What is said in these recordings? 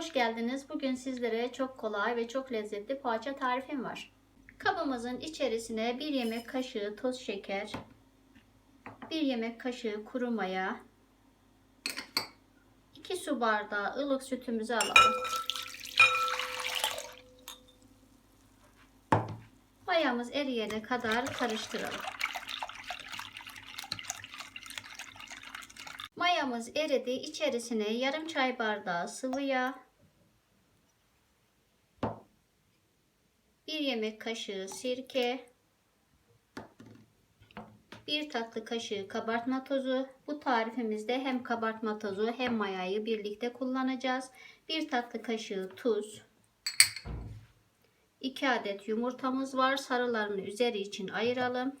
hoş geldiniz. Bugün sizlere çok kolay ve çok lezzetli poğaça tarifim var. Kabımızın içerisine 1 yemek kaşığı toz şeker, 1 yemek kaşığı kuru maya, 2 su bardağı ılık sütümüzü alalım. Mayamız eriyene kadar karıştıralım. Mayamız eridi. İçerisine yarım çay bardağı sıvı yağ, 1 yemek kaşığı sirke, 1 tatlı kaşığı kabartma tozu. Bu tarifimizde hem kabartma tozu hem mayayı birlikte kullanacağız. 1 tatlı kaşığı tuz. 2 adet yumurtamız var. Sarılarını üzeri için ayıralım.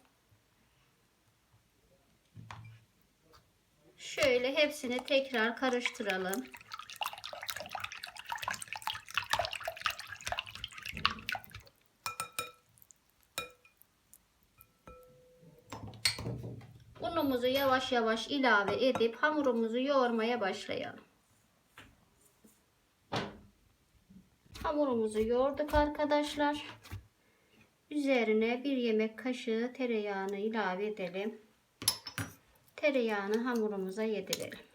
Şöyle hepsini tekrar karıştıralım. Unumuzu yavaş yavaş ilave edip hamurumuzu yoğurmaya başlayalım. Hamurumuzu yoğurduk arkadaşlar. Üzerine bir yemek kaşığı tereyağını ilave edelim. Tereyağını hamurumuza yedirelim.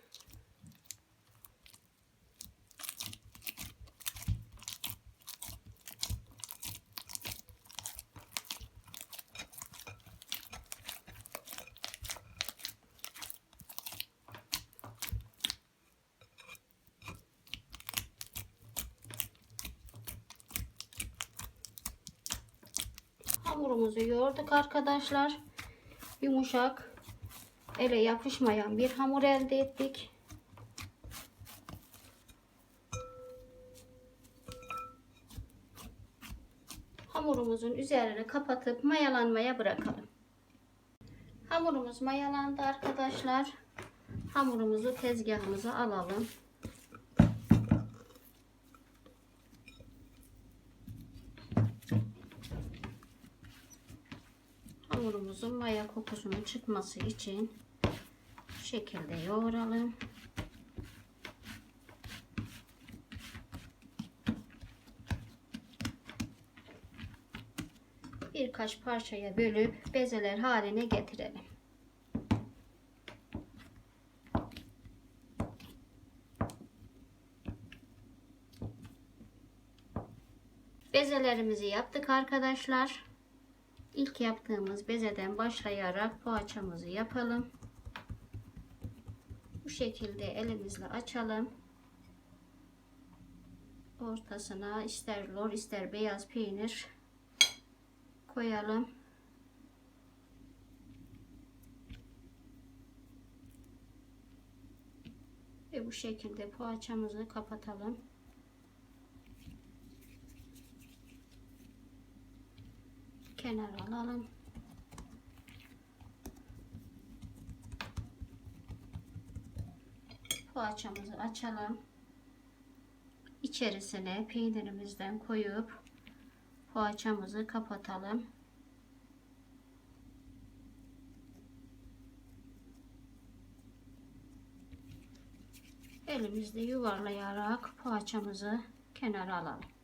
Hamurumuzu yoğurduk arkadaşlar. Yumuşak, ele yapışmayan bir hamur elde ettik. Hamurumuzun üzerine kapatıp mayalanmaya bırakalım. Hamurumuz mayalandı arkadaşlar. Hamurumuzu tezgahımıza alalım. Hamurumuzun maya kokusunun çıkması için bu şekilde yoğuralım. Birkaç parçaya bölüp bezeler haline getirelim. Bezelerimizi yaptık arkadaşlar. İlk yaptığımız bezeden başlayarak poğaçamızı yapalım. Bu şekilde elimizle açalım. Ortasına ister lor ister beyaz peynir koyalım. Ve bu şekilde poğaçamızı kapatalım. Kenara alalım. Poğaçamızı açalım. İçerisine peynirimizden koyup poğaçamızı kapatalım. Elimizle yuvarlayarak poğaçamızı kenara alalım.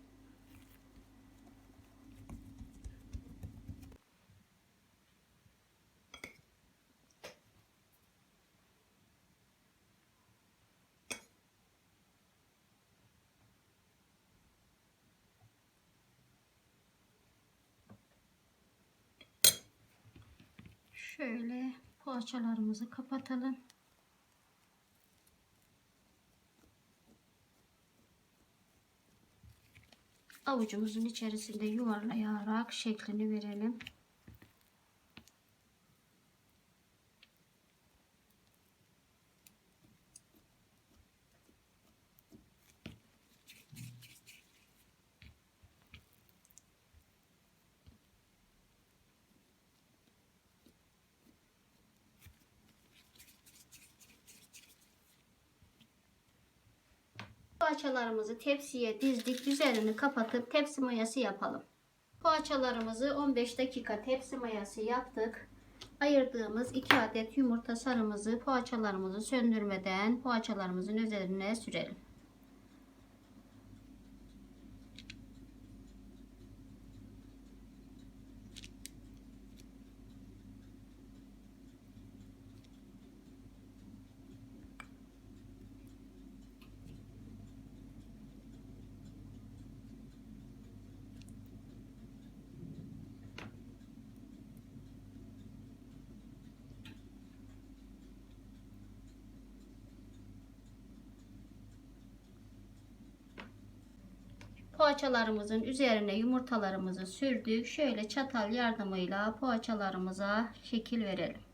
Şöyle poğaçalarımızı kapatalım. Avucumuzun içerisinde yuvarlayarak şeklini verelim. Poğaçalarımızı tepsiye dizdik. Üzerini kapatıp tepsi mayası yapalım. Poğaçalarımızı 15 dakika tepsi mayası yaptık. Ayırdığımız 2 adet yumurta sarımızı poğaçalarımızı söndürmeden poğaçalarımızın üzerine sürelim. Poğaçalarımızın üzerine yumurtalarımızı sürdük. Şöyle çatal yardımıyla poğaçalarımıza şekil verelim.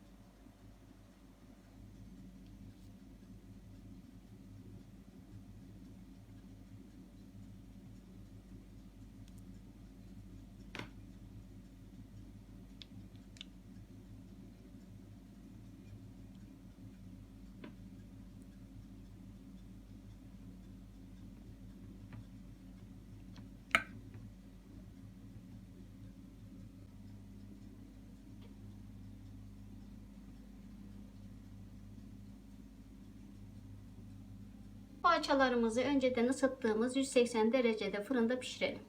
Poğaçalarımızı önceden ısıttığımız 180 derecede fırında pişirelim.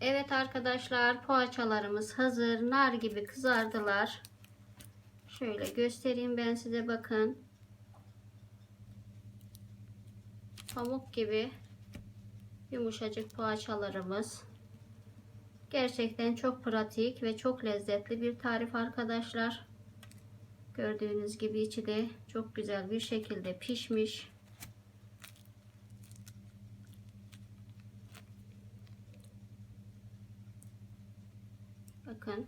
Evet arkadaşlar poğaçalarımız hazır. Nar gibi kızardılar. Şöyle göstereyim ben size bakın. Pamuk gibi yumuşacık poğaçalarımız. Gerçekten çok pratik ve çok lezzetli bir tarif arkadaşlar. Gördüğünüz gibi içi de çok güzel bir şekilde pişmiş. Bakın.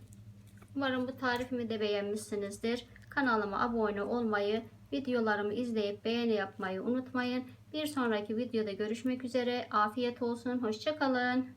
Umarım bu tarifimi de beğenmişsinizdir. Kanalıma abone olmayı, videolarımı izleyip beğeni yapmayı unutmayın. Bir sonraki videoda görüşmek üzere. Afiyet olsun. Hoşçakalın.